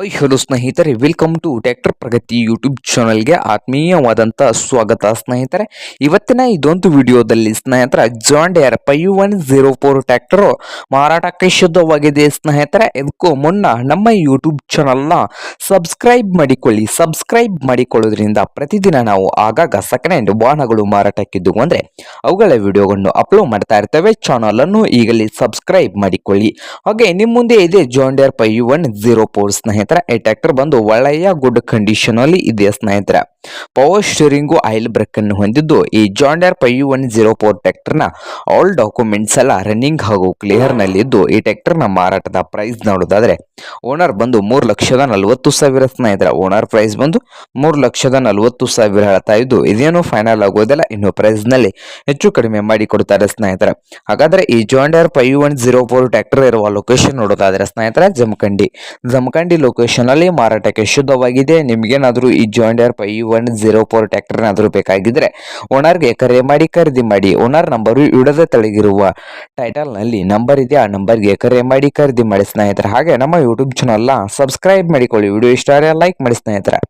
High hello ಸ್ನೇಹಿತರೆ. Welcome to tractor Pragati YouTube ಚಾನಲ್ಗೆ ಆತ್ಮೀಯವಾದಂಥ ಸ್ವಾಗತ ಸ್ನೇಹಿತರೆ. ಇವತ್ತಿನ ಇದೊಂದು ವಿಡಿಯೋದಲ್ಲಿ ಸ್ನೇಹಿತರ John Deere five one zero four tractor ಮಾರಾಟಕ್ಕೆ ಶುದ್ಧವಾಗಿದೆ ಸ್ನೇಹಿತರೆ. ಇದಕ್ಕೂ ಮುನ್ನ ನಮ್ಮ ಯೂಟ್ಯೂಬ್ ಚಾನಲ್ನ ಸಬ್ಸ್ಕ್ರೈಬ್ ಮಾಡಿಕೊಳ್ಳಿ. ಸಬ್ಸ್ಕ್ರೈಬ್ ಮಾಡಿಕೊಳ್ಳೋದ್ರಿಂದ ಪ್ರತಿದಿನ ನಾವು ಆಗಾಗ ಸೆಕೆಂಡ್ ಹ್ಯಾಂಡ್ ವಾಹನಗಳು ಮಾರಾಟಕ್ಕಿದ್ದು ಅಂದರೆ ಅವುಗಳ ವಿಡಿಯೋಗಳನ್ನು ಅಪ್ಲೋಡ್ ಮಾಡ್ತಾ ಇರ್ತೇವೆ. ಚಾನಲನ್ನು ಈಗಲೇ ಸಬ್ಸ್ಕ್ರೈಬ್ ಮಾಡಿಕೊಳ್ಳಿ. ಹಾಗೆ ನಿಮ್ಮ ಮುಂದೆ ಇದೆ John Deere five one zero four ಸ್ನೇಹಿತರೆ. ಈ ಟ್ಯಾಕ್ಟರ್ ಬಂದು ಒಳ್ಳೆಯ ಗುಡ್ ಕಂಡೀಷನ್ ಅಲ್ಲಿ ಇದೆ ಸ್ನೇಹಿತರೆ. ಪವರ್ ಸ್ಟೀರಿಂಗು ಆಯಿಲ್ ಬ್ರೇಕ್ ಅನ್ನು ಹೊಂದಿದ್ದು, ಈ John Deere five one zero four ಟ್ರ್ಯಾಕ್ಟರ್ನ ಆಲ್ ಡಾಕ್ಯುಮೆಂಟ್ಸ್ ಎಲ್ಲ ರನ್ನಿಂಗ್ ಹಾಗೂ ಕ್ಲಿಯರ್ ನಲ್ಲಿದ್ದು ಈ ಟ್ರ್ಯಾಕ್ಟರ್ನ ಮಾರಾಟದ ಪ್ರೈಸ್ ನೋಡೋದಾದ್ರೆ ಓನರ್ ಬಂದು ಮೂರು ಲಕ್ಷದ ನಲವತ್ತು ಸಾವಿರ ಸ್ನೇಹಿತರ ಓನರ್ ಪ್ರೈಸ್ ಬಂದು ಮೂರು ಲಕ್ಷದ ನಲವತ್ತು ಸಾವಿರ ಹೇಳ್ತಾ ಇದ್ದು, ಇದೇನು ಫೈನಲ್ ಆಗೋದಿಲ್ಲ, ಇನ್ನು ಪ್ರೈಸ್ನಲ್ಲಿ ಹೆಚ್ಚು ಕಡಿಮೆ ಮಾಡಿ ಕೊಡ್ತಾರೆ ಸ್ನೇಹಿತರೆ. ಹಾಗಾದ್ರೆ ಈ John Deere five one zero four tractor ಇರುವ ಲೊಕೇಶನ್ ನೋಡೋದಾದ್ರೆ ಸ್ನೇಹಿತರೆ, ಜಮಖಂಡಿ. ಜಮಖಂಡಿ ಲೊಕೇಶನ್ ಅಲ್ಲಿ ಮಾರಾಟಕ್ಕೆ ಶುದ್ಧವಾಗಿದೆ. ನಿಮ್ಗೇನಾದ್ರೂ ಈ ಜಾಂಡರ್ pi one zero four tractor ಆದರೂ ಬೇಕಾಗಿದ್ರೆ ಓನರ್ಗೆ ಕರೆ ಮಾಡಿ, ಖರೀದಿ ಮಾಡಿ. ಓನರ್ ನಂಬರು ಇಡದ ತೆಳಗಿರುವ ಟೈಟಲ್ನಲ್ಲಿ ನಂಬರ್ ಇದೆ. ಆ ನಂಬರ್ಗೆ ಕರೆ ಮಾಡಿ, ಖರೀದಿ ಮಾಡಿ ಸ್ನೇಹಿತರೆ. ಹಾಗೆ ನಮ್ಮ ಯೂಟ್ಯೂಬ್ ಚಾನಲ್ನ ಸಬ್ಸ್ಕ್ರೈಬ್ ಮಾಡಿಕೊಳ್ಳಿ. ವಿಡಿಯೋ ಇಷ್ಟ ಲೈಕ್ ಮಾಡಿ ಸ್ನೇಹಿತರೆ.